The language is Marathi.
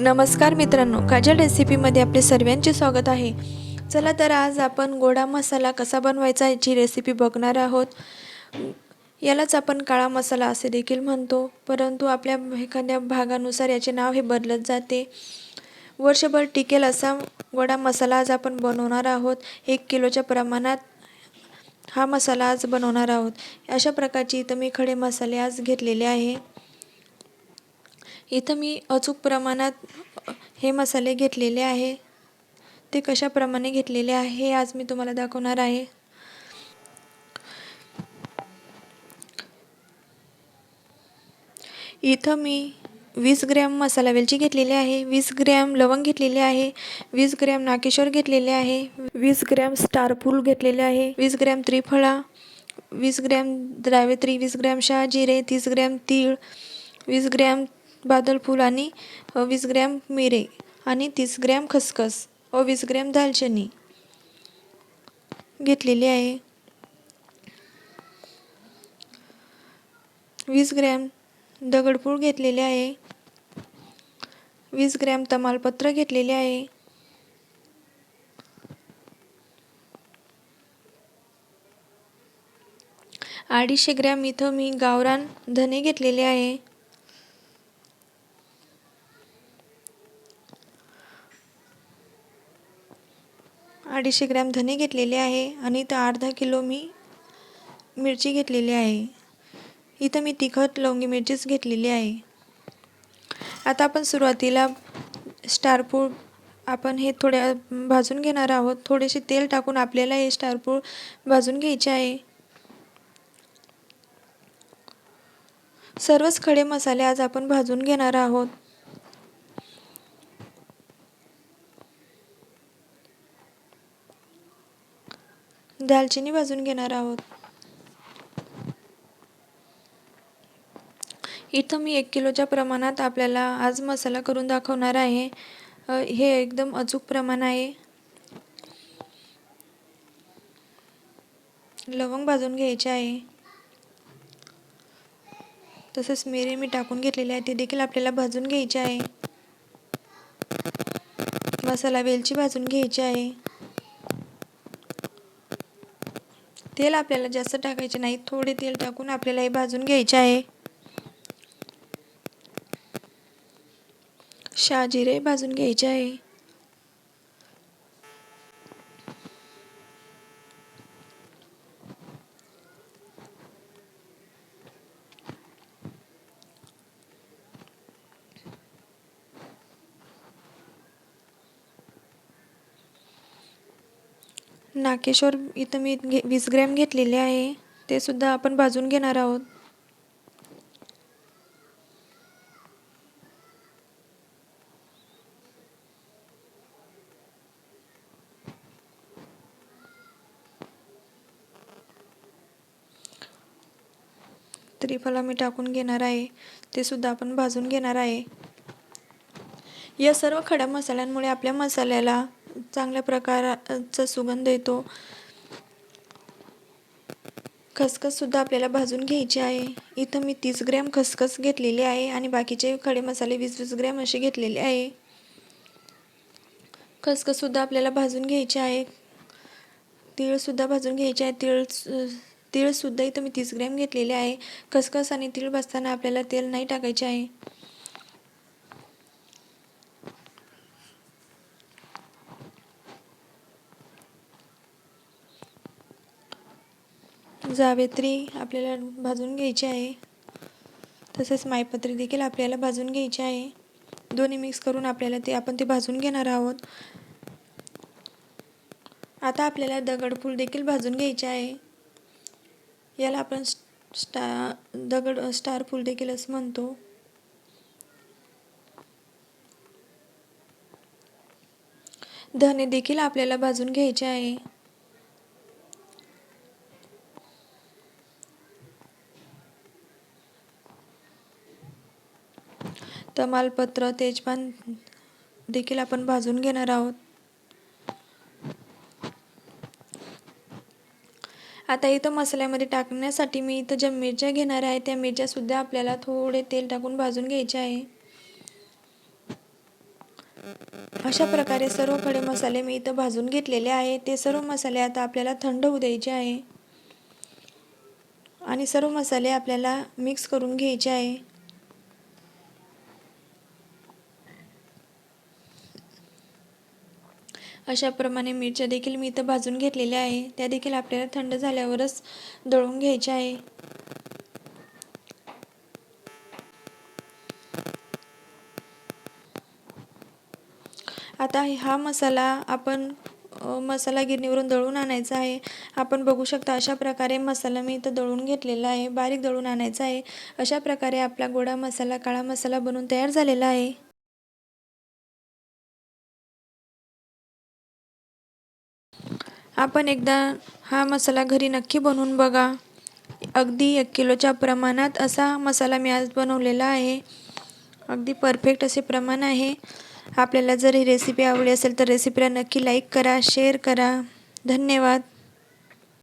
नमस्कार मित्रांनो काजल रेसिपीमध्ये आपले सर्वांचे स्वागत आहे. चला तर आज आपण गोडा मसाला कसा बनवायचा याची रेसिपी बघणार आहोत. यालाच आपण काळा मसाला असे देखील म्हणतो परंतु आपल्या एखाद्या भागानुसार याचे नाव हे बदलत जाते. वर्षभर टिकेल असा गोडा मसाला आज आपण बनवणार आहोत. एक किलोच्या प्रमाणात हा मसाला आज बनवणार आहोत. अशा प्रकारची इथं मी खडे मसाले आज घेतलेले आहे. इथं मी अचूक प्रमाणात हे मसाले घेतलेले आहे. ते कशाप्रमाणे घेतलेले आहे हे आज मी तुम्हाला दाखवणार आहे. इथं मी वीस ग्रॅम मसाला वेलची घेतलेली आहे वीस ग्रॅम लवंग घेतलेले आहे वीस ग्रॅम नाकेश्वर घेतलेले आहे वीस ग्रॅम स्टारफूल घेतलेले आहे वीस ग्रॅम त्रिफळा वीस ग्रॅम द्रावेत्री वीस ग्रॅम शहाजिरे तीस ग्रॅम तीळ वीस ग्रॅम बादलफूल आणि वीस ग्रॅम मिरे आणि तीस ग्रॅम खसखस व वीस ग्रॅम दालचिनी घेतलेली आहे. वीस ग्रॅम दगडपूळ घेतलेले आहे. वीस ग्रॅम तमालपत्र घेतलेले आहे. अडीचशे ग्रॅम इथं मी गावरान धने घेतलेले आहे. अडीचशे ग्रॅम धने घेतलेले आहे आणि इथं अर्धा किलो मी मिरची घेतलेली आहे. इथं मी तिखट लवंगी मिरचीच घेतलेली आहे. आता आपण सुरुवातीला स्टारपूळ आपण हे थोड्या भाजून घेणार आहोत. थोडेसे तेल टाकून आपल्याला हे स्टारपूळ भाजून घ्यायचे आहे. सर्वच खडे मसाले आज आपण भाजून घेणार आहोत. दालचिनी भाजून घेणार आहोत. इथं मी एक किलोच्या प्रमाणात आपल्याला आज मसाला करून दाखवणार आहे. हे एकदम अचूक प्रमाण आहे. लवंग भाजून घ्यायचे आहे. तसेच मिरी मी टाकून घेतलेले आहे. ते देखील आपल्याला भाजून घ्यायचे आहे. मसाला वेलची भाजून घ्यायची आहे. तेल आपल्याला जास्त टाकायचे नाही थोडे तेल टाकून आपल्याला हे भाजून घ्यायचे आहे. शहाजिरे भाजून घ्यायचे आहे. नाकेश्वर इथं मी घे वीस ग्रॅम घेतलेले आहे. ते सुद्धा आपण भाजून घेणार आहोत. त्रिफला मी टाकून घेणार आहे. ते सुद्धा आपण भाजून घेणार आहे. या सर्व खड्या मसाल्यांमुळे आपल्या मसाल्याला चांगल्या प्रकाराचा सुगंध येतो. खसखससुद्धा आपल्याला भाजून घ्यायची आहे. इथं मी तीस ग्रॅम खसखस घेतलेली आहे आणि बाकीचे खडे मसाले वीस वीस ग्रॅम असे घेतलेले आहे. खसखससुद्धा आपल्याला भाजून घ्यायचे आहे. तीळसुद्धा भाजून घ्यायचे आहे. तीळ तीळसुद्धा इथं मी तीस ग्रॅम घेतलेले आहे. खसखस आणि तीळ भाजताना आपल्याला तेल नाही टाकायचे आहे. जावेत्री आपल्याला भाजून घ्यायची आहे. तसेच मायपत्री देखील आपल्याला भाजून घ्यायची आहे. दोन्ही मिक्स करून आपल्याला ते आपण ते भाजून घेणार आहोत. आता आपल्याला दगडफूल देखील भाजून घ्यायचे आहे. याला आपण स्टा दगड स्टार फूल देखील असं म्हणतो. धने देखील आपल्याला भाजून घ्यायचे आहे. तमालपत्र तेजपान देखील आपण भाजून घेणार आहोत. आता इथं मसाल्यामध्ये टाकण्यासाठी मी इथं ज्या मिरच्या घेणार आहे त्या मिरच्यासुद्धा आपल्याला थोडे तेल टाकून भाजून घ्यायचे आहे. अशा प्रकारे सर्व खडे मसाले मी इथं भाजून घेतलेले आहे. ते सर्व मसाले आता आपल्याला थंड होऊ द्यायचे आहे. आणि सर्व मसाले आपल्याला मिक्स करून घ्यायचे आहे. अशाप्रमाणे मिरच्या देखील मी इथं भाजून घेतलेल्या आहे. त्या देखील आपल्याला थंड झाल्यावरच दळून घ्यायच्या आहे. आता हा मसाला आपण मसाला गिरणीवरून दळून आणायचा आहे. आपण बघू शकता अशा प्रकारे मसाला मी इथं दळून घेतलेला आहे. बारीक दळून आणायचा आहे. अशा प्रकारे आपला गोडा मसाला काळा मसाला बनवून तयार झालेला आहे. आपण एकदा हा मसाला घरी नक्की बनवून बघा. अगदी एक किलोच्या प्रमाणात असा मसाला मी आज बनवलेला आहे. अगदी परफेक्ट असे प्रमाण आहे. आपल्याला जर ही रेसिपी आवडली असेल तर रेसिपीला नक्की लाईक करा शेअर करा. धन्यवाद.